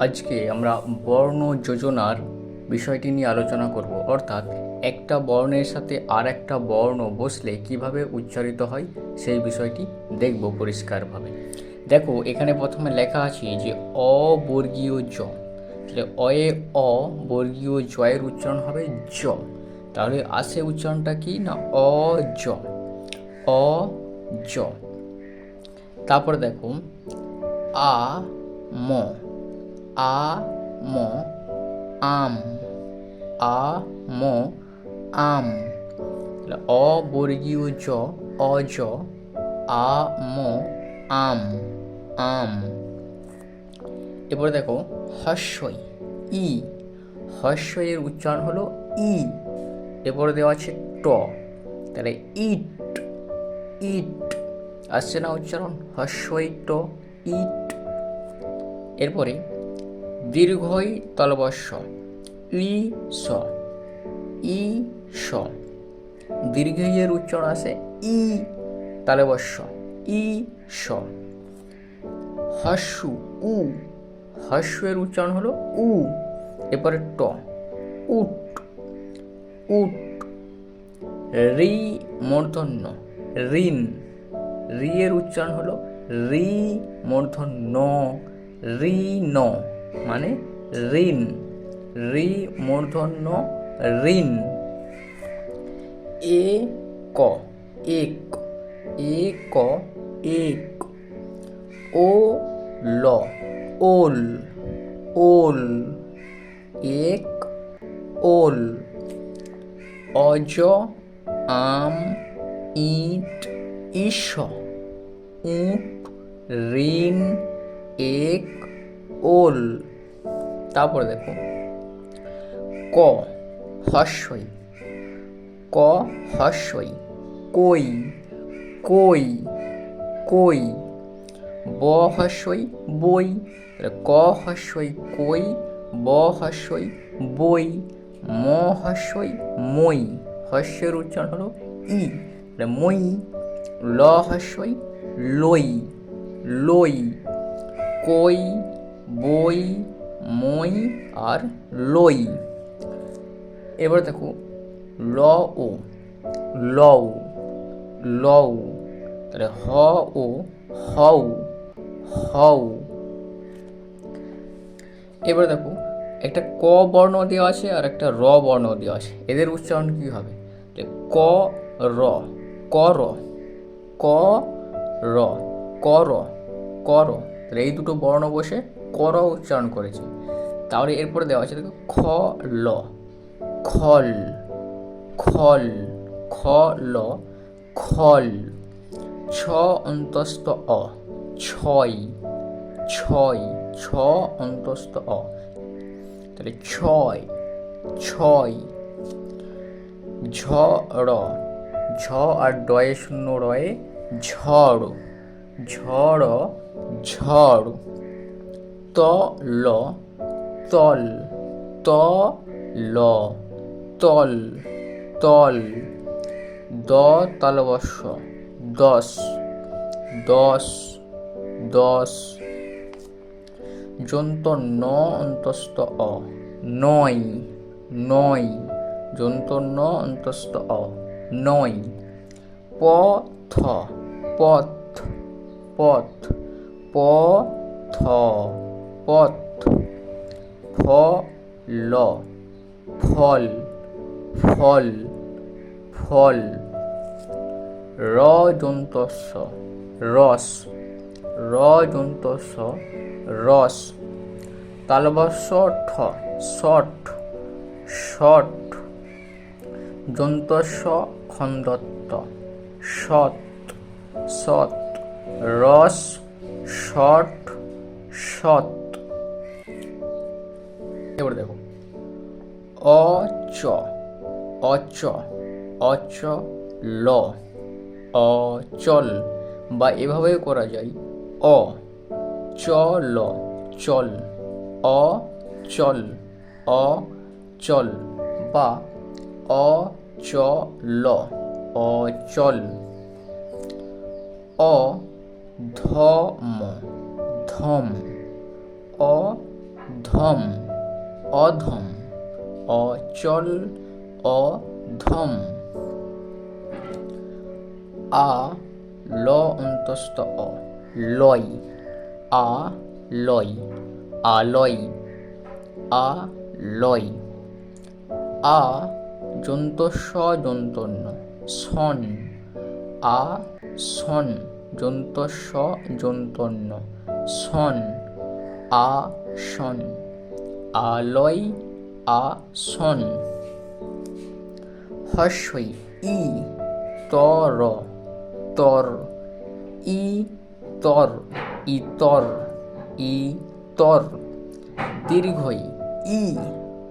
আজকে আমরা বর্ণ যোজনার বিষয়টি নিয়ে আলোচনা করব। অর্থাৎ একটা বর্ণের সাথে আর একটা বর্ণ বসলে কীভাবে উচ্চারিত হয়, সেই বিষয়টি দেখব পরিষ্কারভাবে। দেখো, এখানে প্রথমে লেখা আছে যে অবর্গীয় জ। তাহলে অয়ে অ বর্গীয় জয়ের উচ্চারণ হবে জ। তাহলে আসে উচ্চারণটা কি না অ জ? অ জ। তারপরে দেখো, আ, ম। আ ম আম আ ম আম তাহলে অবর্গীয় জ অজ আ ম আম। আম এরপরে দেখো, হস্যই, ই। হস্যের উচ্চারণ হলো ই। এরপরে দেওয়া আছে ট। তাহলে ইট ইট। আসছে না উচ্চারণ? হস্যই, ট, ইট। এরপরে দীর্ঘই তলবস্য ই স। ই স। দীর্ঘইয়ের উচ্চারণ আছে ই তালবস্য ই স। হস্যু, উ। হস্যের উচ্চারণ হলো উ। এরপরে ট। উট। উট। রি মূর্ধন্য। ঋণ। রি এর উচ্চারণ হলো রি মূর্ধন্য। রি ন। মানে ঋণ রি মূর্ধন্য ঋণ। এ ক, এক, এ ক, এক। ও ল, ওল ওল। এক, ওল। অজ, আম, ইট ইস উট, ঋণ। এক ওল। তারপরে দেখো, ক, হস্যই। ক, হস্যই। কই কই কই। ব, হস্যই, বই। ক, হস্যই, কই, ব, হস্যই, বই। ম, হস্যই, মই। হস্যের উচ্চারণ হলো ই। মই, ল, হস্যই, লই লই। কই বই, মই আর লই। এবার দেখো ল ও লও। লও। তাহলে হ ও হও। হও। এবার দেখো, একটা ক বর্ণ দেওয়া আছে আর একটা র বর্ণ দেওয়া আছে। এদের উচ্চারণ কি হবে? তাহলে ক, র। ক র। ক র। ক কর তাহলে এই দুটো বর্ণ বসে কর উচ্চারণ করেছে। তাহলে এরপরে দেওয়া আছে দেখো, খ, ল। খল খল খ ল খল। ছ অন্তস্থ অ। ছয় ছয়, ছ অন্তস্থ অ। তাহলে ছয় ছয়। ঝ, র। ঝ আর ডয়ে শূন্য রয়ে ঝড়। ঝড় ঝড়। ত ল তল ত ল তল তল দ তালবস্য দশ দশ দশ যন্ত ন অন্তস্থ, অ, নয় নয় যন্ত ন অন্তস্থ, অ, নয়, পথ পথ পথ প থ পথ। ফ, ল। ফল ফল ফল। র যন্তস্য রস। র যন্তস্য রস। তালবস্য ঠ, শট শট। যন্তস্য, খন্দত্ত সৎ সৎ রস, শট সৎ এবার দেখো। অ, চ। অচ অচ ল। অচল বা এভাবেও করা যায়। অ চল চল। অ চল। অ, চল। বা অ, চ, ল। অচল অ ধম ধম। অ, ধম। অধম, অচল, অধম। আ, ল অন্তস্থ, অ, লয়। আ, লয়। আলয় আ, লয়। আ যন্ত স যন্তন্য সন আ সন যন্ত স যন্তন্য সন আ সন আলয় আ সন হস্যই ই, তর তর ই তর ইতর। ই তর দীর্ঘই ই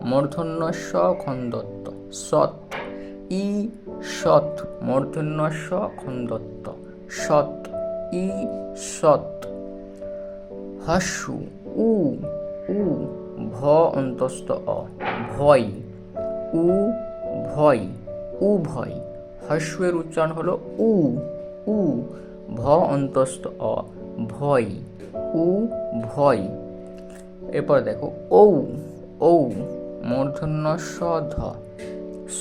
মূর্ধন্য স খন্দত্ব সৎ। ই, সৎ মূর্ধন্য স খন্দত্ব সৎ। ই, সৎ। হাস্যু, উ উ। ভ অন্তস্থ অ ভয়, উ ভয় উ ভয় হাস্যের উচ্চারণ হলো উ উ ভ অন্তস্থ অ ভয়, উ, ভয়। এরপর দেখো, ঔ ঔ মূর্ধন্য স ধ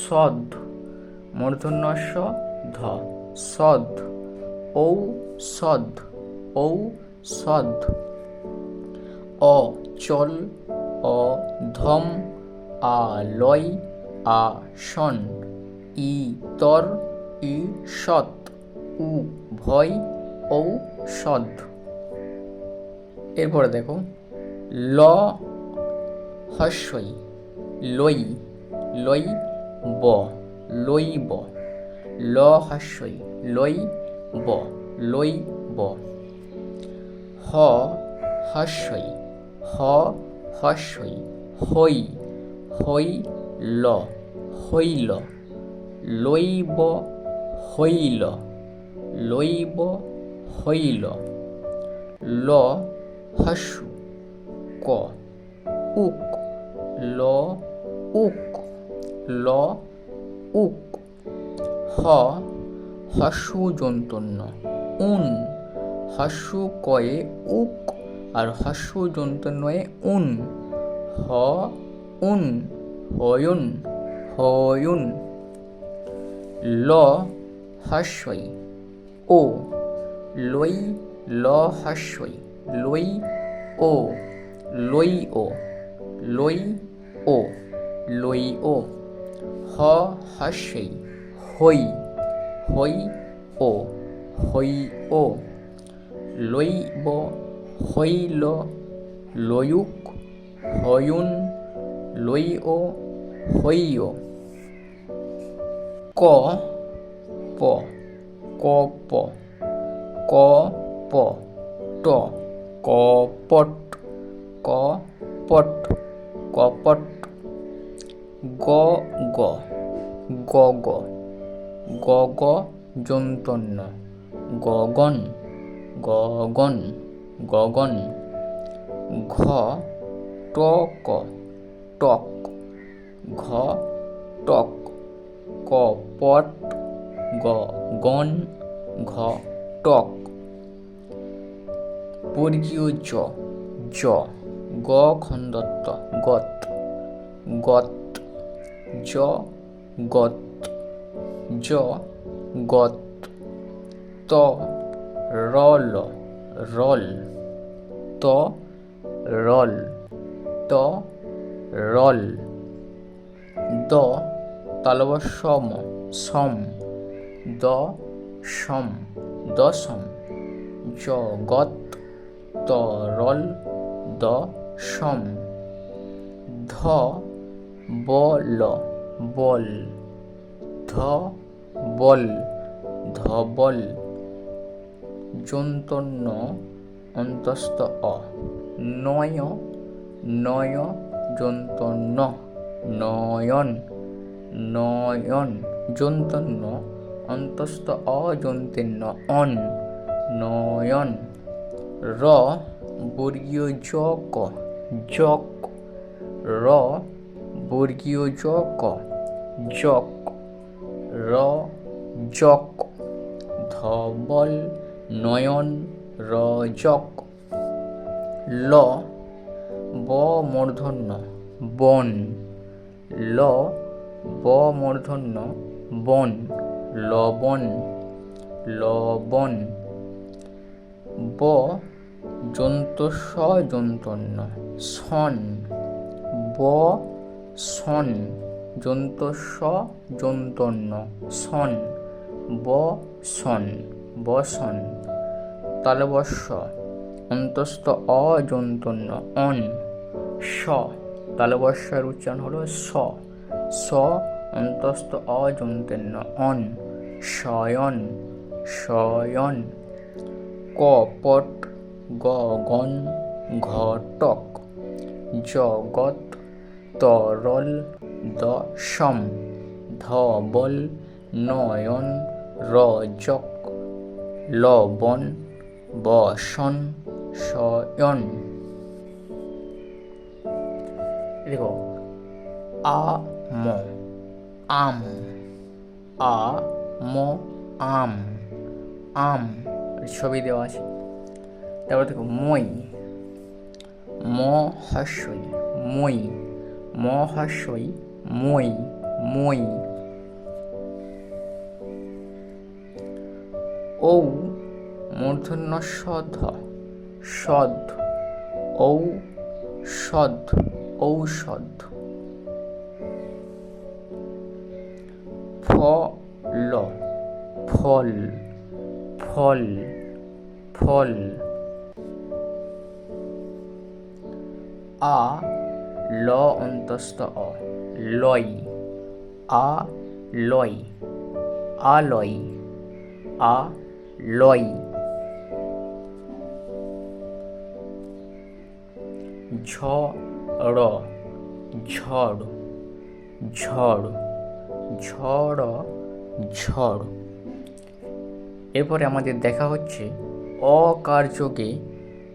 সদ মূর্ধন্য স ধ সদ ঔ সদ ঔ সদ অ, চল অ ধম আ লয় আ শন ই তর ই সৎ উ ভয় ঔ সদ এরপরে দেখো, ল হস্যই, লই লই ব লই ব, ল হস্যই, লই ব লই ব। হ হস্যই, হ হস্যই, হই হই ল, হইল, লইব হইল লইব, হইল, ল, হস্যু, ক, উক, ল উক ল, উক, হ, হস্যু যন্তন্য উন, হস্যু কয়ে উক আর হস্যু যন্তন্যয়ে উন, হ, উন, হয়ুন হয়ুন। ল, হাস্যই। ও, লই, ল, হাস্যই। লই, ও লই ও। লই ও লই, ও। হ, হাস্যই। হই হই, ও। হই, ও। লইব হইল লয়ুক হয়ুন লইও হইও ক প ক প ক প ট কপট কপট কপট গ গ গ গ গ গ যন্তন্য গগন গগন গগন, ঘ, টক টক, ঘ, টক, কপট, গ, গন, ঘ, টক। বর্গীয় জ জ, গ খন্দত্ব গত গত, জ গত জ, গত, ত রল রল। ত রল ত রল, দ তালব সম সম, দ সম দশম জগৎ তরল সম, ধ বল বল, ধ বল ধবল যন্তন্য অন্তস্থ অ। নয় নয় যন্তন্য নয়ন নয়ন যন্তন্য অন্তস্থ অযন্তীর্ণ অন। নয়ন, র বর্গীয় জ ক জক। র বর্গীয় জ ক জক। র, জক। ধবল, নয়ন রজক। ল, ব মূর্ধন্য, বন। ল, ব মূর্ধন্য, বন। লবণ লবণ। ব জন্ত স জন্তন্য সন ব সন জন্ত স জন্তন্য সন ব সন বসন তালবস্য, অন্তস্থ অজন্তন্য অন, স। তালবস্যের উচ্চারণ হলো স স অন্তস্থ অজন্তন্য অন, শয়ন শয়ন। কপট গগন ঘটক, জগৎ, তরল, দশম। ধবল নয়ন, রজক, লবণ বসন শয়ন। দেখো, আ, ম, আম, আ, ম, আম আম ছবি দেওয়া আছে। তারপর দেখো, মই, ম হাস্যই, মই, ম হাস্যই, মই মই। ঔ মূর্ধন্য সধ সদ, ঔ, সদ, ঔষধ। ফল ফল ফল ফল। আ, ল অন্তস্থ অ লয়। আ, লয়। আলয় আ, লয়। ঝড় ঝড় ঝড় ঝড় ঝড়। এরপরে আমাদের দেখা হচ্ছে অকার্যকে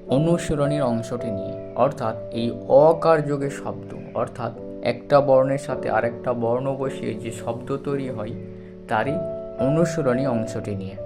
অনুসরণীর অংশটি নিয়ে। অর্থাৎ এই অকার্যকে শব্দ, অর্থাৎ একটা বর্ণের সাথে আরেকটা বর্ণ বসিয়ে যে শব্দ তৈরি হয়, তারই অনুসরণী অংশটি নিয়ে।